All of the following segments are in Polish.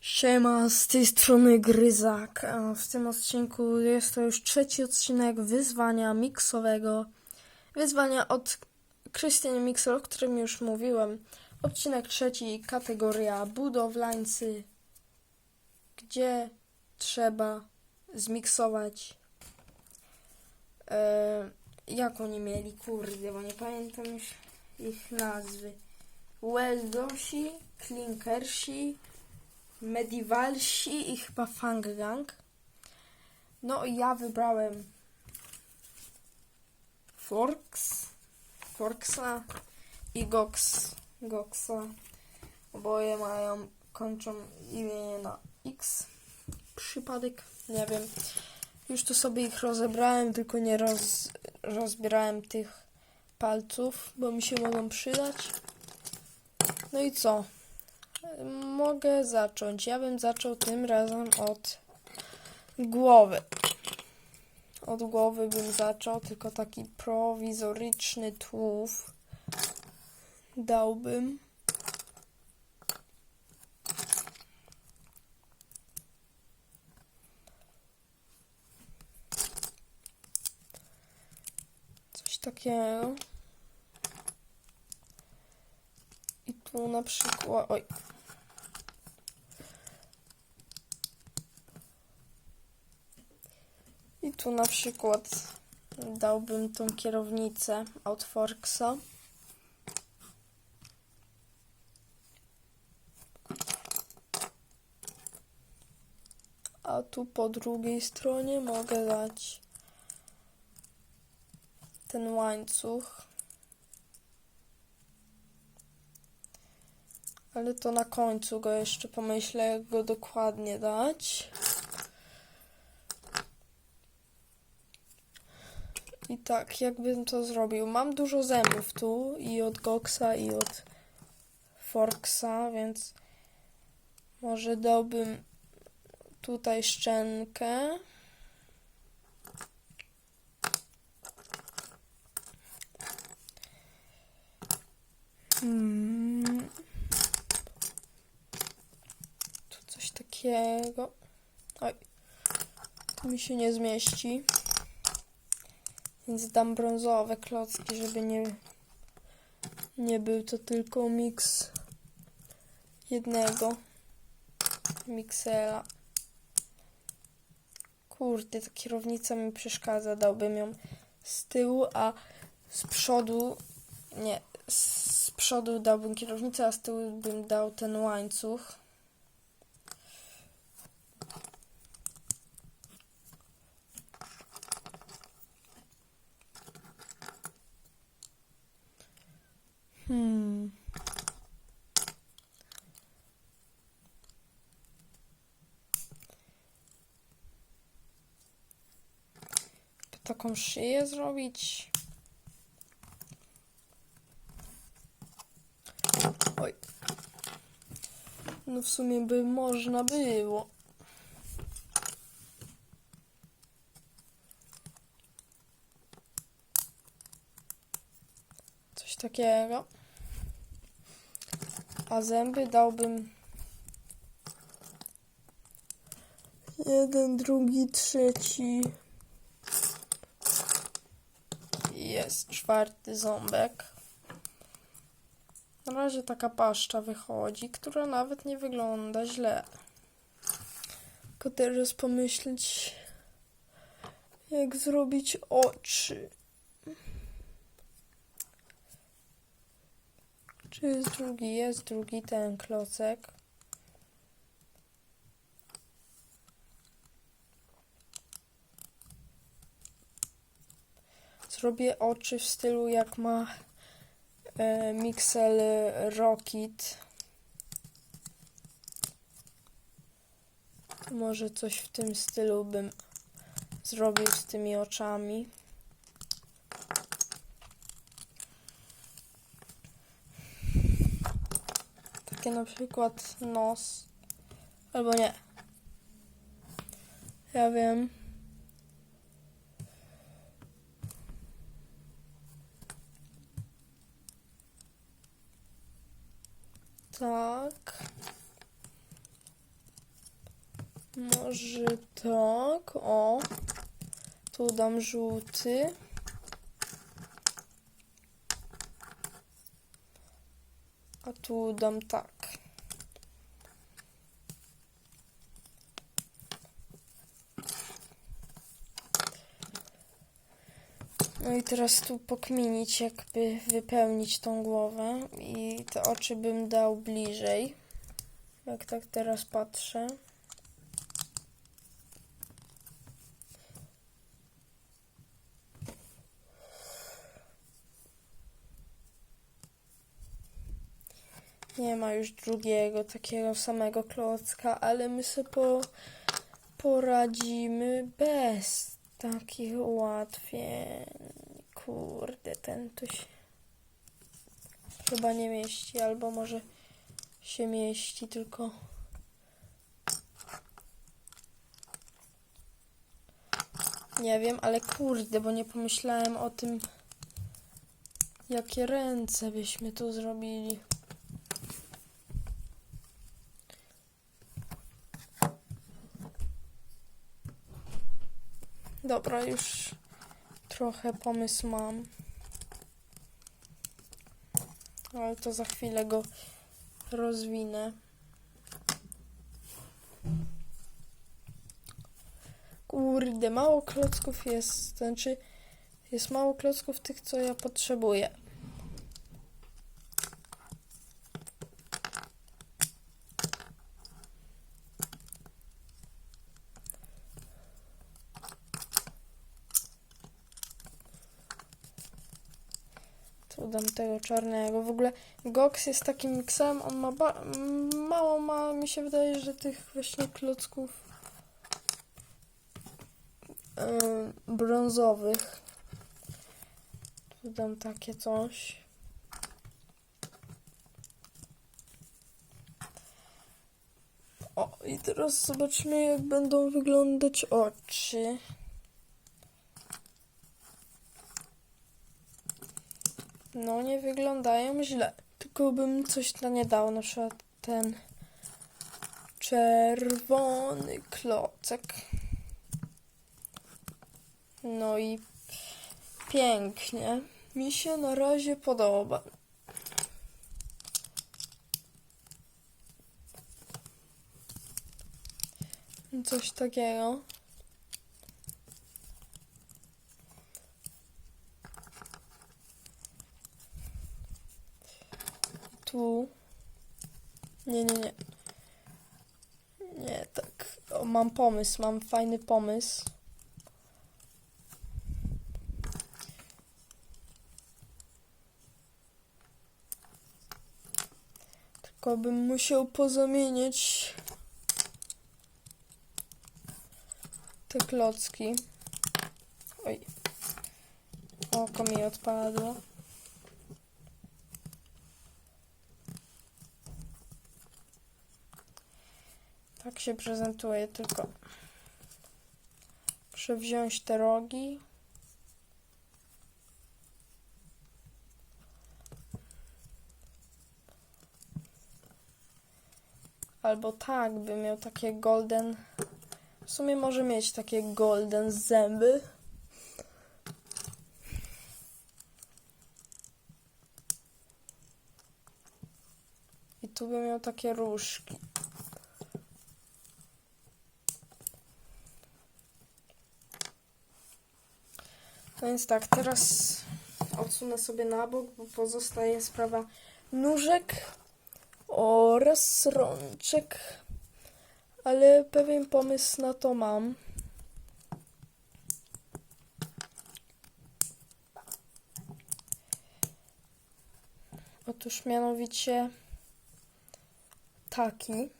Siema, z tej strony Gryzak. W tym odcinku jest to już trzeci odcinek wyzwania miksowego. Wyzwania od Christian Mixer, o którym już mówiłem. Odcinek trzeci, kategoria budowlańcy, gdzie trzeba zmiksować. E, jak oni mieli, kurde, bo nie pamiętam już ich nazwy. Weldosi, Klinkersi, Medivalsi i chyba Fanggang. No i ja wybrałem Forks, Forksa i Gox, Goxa. Oboje mają, kończą imię na X. Przypadek, nie wiem. Już tu sobie ich rozebrałem, tylko nie roz, rozbierałem tych palców, bo mi się mogą przydać. No i co? Mogę zacząć. Ja bym zaczął tym razem od głowy. Od głowy bym zaczął, tylko taki prowizoryczny tułów dałbym. Coś takiego. I tu na przykład. Oj. Tu na przykład dałbym tą kierownicę od Forksa. A tu po drugiej stronie mogę dać ten łańcuch. Ale to na końcu go jeszcze pomyślę, jak go dokładnie dać. I tak, jakbym to zrobił. Mam dużo zębów tu i od Goxa, i od Forksa, więc może dałbym tutaj szczękę. Hmm. Tu coś takiego. Oj, mi się nie zmieści. Więc dam brązowe klocki, żeby nie, nie był to tylko miks jednego miksela. Kurde, ta kierownica mi przeszkadza. Dałbym ją z tyłu, a z przodu nie. Z przodu dałbym kierownicę, a z tyłu bym dał ten łańcuch. Taką szyję zrobić. Oj. No w sumie by można było. Coś takiego. A zęby dałbym jeden, drugi, trzeci. Jest czwarty ząbek. Na razie taka paszcza wychodzi, która nawet nie wygląda źle. Tylko teraz pomyśleć, jak zrobić oczy. Czy jest drugi? Jest drugi ten klocek. Zrobię oczy w stylu jak ma e, Mixel Rocket. Może coś w tym stylu bym zrobił z tymi oczami. Takie na przykład nos. Albo nie. Ja wiem. Tak. Może tak, o. Tu dam żółty. A tu dam tak. No i teraz tu pokminić, jakby wypełnić tą głowę i te oczy bym dał bliżej. Jak tak teraz patrzę. Nie ma już drugiego takiego samego klocka, ale my sobie po, poradzimy bez takich ułatwień. Kurde, ten tu się chyba nie mieści, albo może się mieści, tylko nie wiem, ale kurde, bo nie pomyślałem o tym, jakie ręce byśmy tu zrobili. Dobra, już trochę pomysł mam. Ale to za chwilę go rozwinę. Kurde, mało klocków jest. Znaczy, jest mało klocków tych, co ja potrzebuję. Tu dam tego czarnego. W ogóle Gox jest takim miksem, on ma mało ma, mi się wydaje, że tych właśnie klocków em, brązowych. Tu dam takie coś. O, i teraz zobaczmy, jak będą wyglądać oczy. No, nie wyglądają źle. Tylko bym coś na nie dał, na przykład ten czerwony klocek. No i pięknie. Mi się na razie podoba. Coś takiego. Tu. Nie, nie, nie. Nie, tak. O, mam pomysł, mam fajny pomysł. Tylko bym musiał pozamieniać te klocki. Oj. Oko mi odpadło. Tak się prezentuje, tylko muszę wziąć te rogi. Albo tak, by miał takie golden. W sumie może mieć takie golden zęby. I tu by miał takie różki. Więc tak, teraz odsunę sobie na bok, bo pozostaje sprawa nóżek oraz rączek. Ale pewien pomysł na to mam. Otóż mianowicie taki.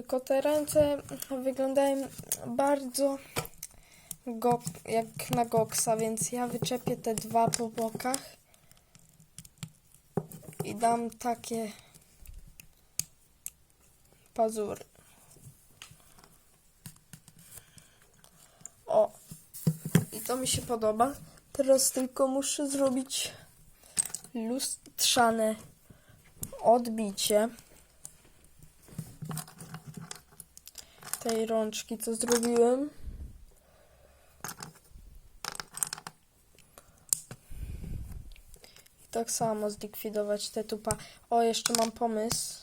Tylko te ręce wyglądają bardzo go, jak na goksa, więc ja wyczepię te dwa po bokach i dam takie pazury. O, i to mi się podoba. Teraz tylko muszę zrobić lustrzane odbicie tej rączki, co zrobiłem. I tak samo zlikwidować te tupa. O, jeszcze mam pomysł,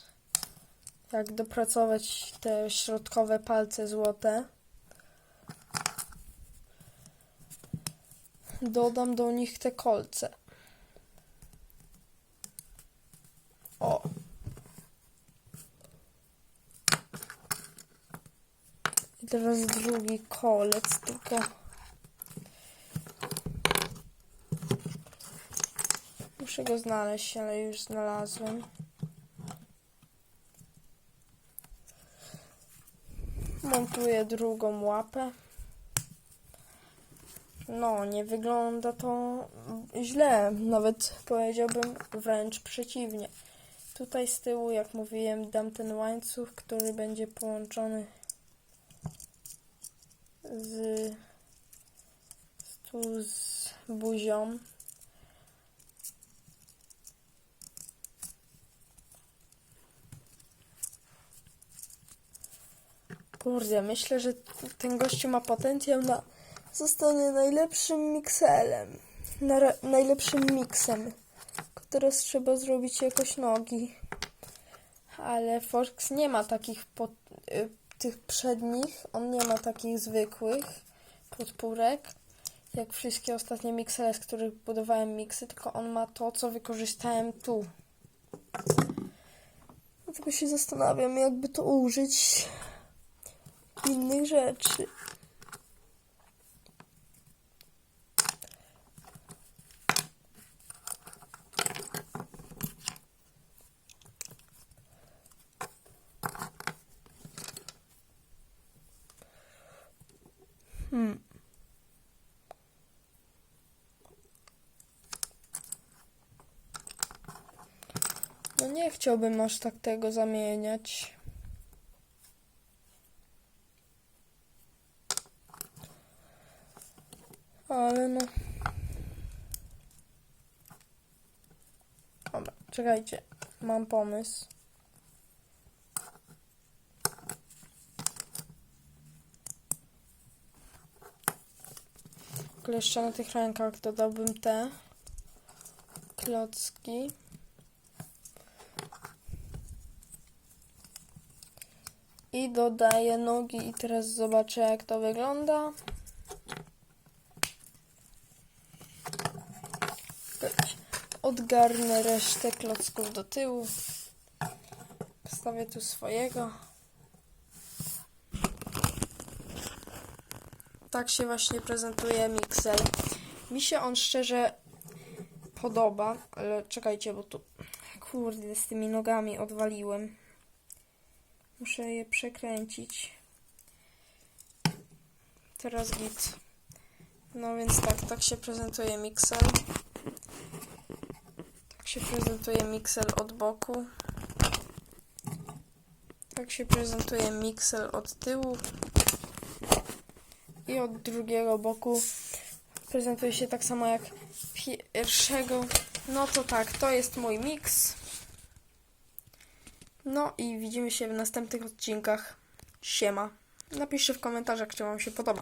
jak dopracować te środkowe palce złote. Dodam do nich te kolce. Teraz drugi kolec, tylko. Muszę go znaleźć, ale już znalazłem. Montuję drugą łapę. No, nie wygląda to źle, nawet powiedziałbym wręcz przeciwnie. Tutaj z tyłu, jak mówiłem, dam ten łańcuch, który będzie połączony z, tu z buzią. Kurde, myślę, że ten gościu ma potencjał na zostanie najlepszym mikselem. Na, najlepszym miksem. Teraz trzeba zrobić jakoś nogi. Ale Fox nie ma takich pod, y, tych przednich, on nie ma takich zwykłych podpórek, jak wszystkie ostatnie miksele, z których budowałem miksy, tylko on ma to, co wykorzystałem tu. Dlatego się zastanawiam, jakby to użyć innych rzeczy. No nie chciałbym aż tak tego zamieniać. Ale no. Dobra, czekajcie. Mam pomysł. Jeszcze na tych rękach dodałbym te klocki. I dodaję nogi i teraz zobaczę jak to wygląda. Odgarnę resztę klocków do tyłu. Postawię tu swojego. tak się właśnie prezentuje Mixel. Mi się on szczerze podoba, ale czekajcie, bo tu kurde z tymi nogami odwaliłem. Muszę je przekręcić. Teraz git. No więc tak, tak się prezentuje Mixel. Tak się prezentuje Mixel od boku. Tak się prezentuje Mixel od tyłu i od drugiego boku prezentuje się tak samo jak pierwszego. No to tak, to jest mój miks. No i widzimy się w następnych odcinkach. Siema. Napiszcie w komentarzach, czy Wam się podoba.